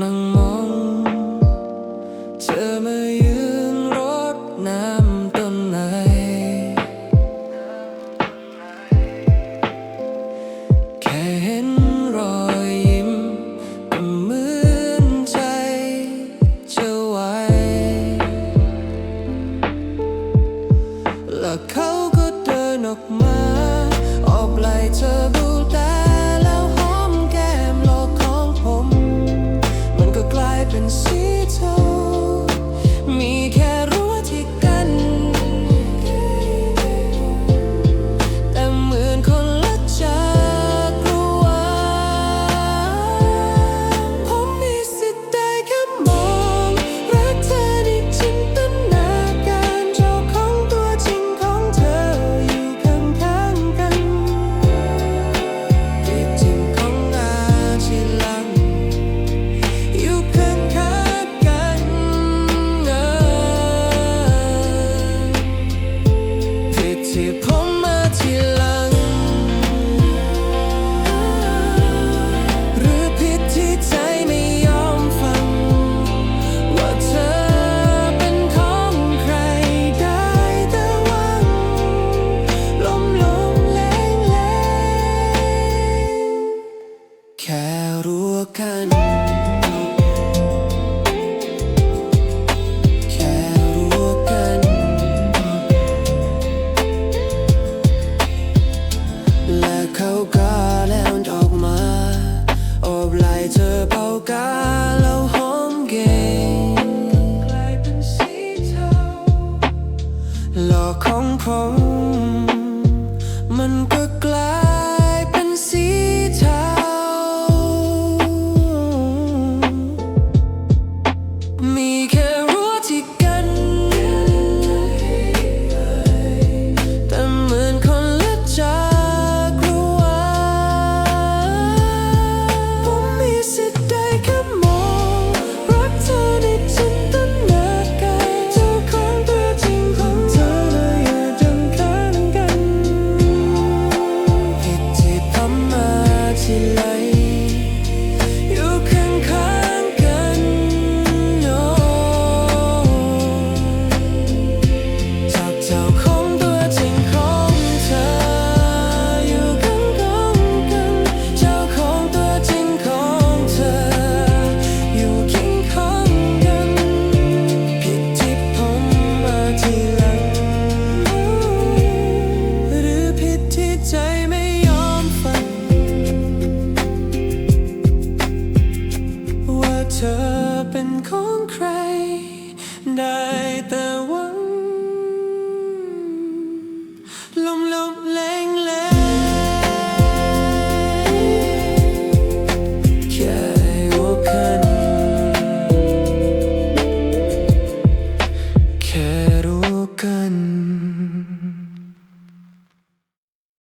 นั่งมอง เธอมายืนรดน้ำต้นไหนแค่เห็นรอยยิ้มก็เหมือนใจจะไหวและเขาก็เดินออกมา รู้กัน แค่รู้กัน และเขาก็แล่นออกมาอบไล่เธอเป่ากาแล้วหอมเก่งกลายเป็นสีเทาหลอกของผม ธอเป็นของใคร ได้แต่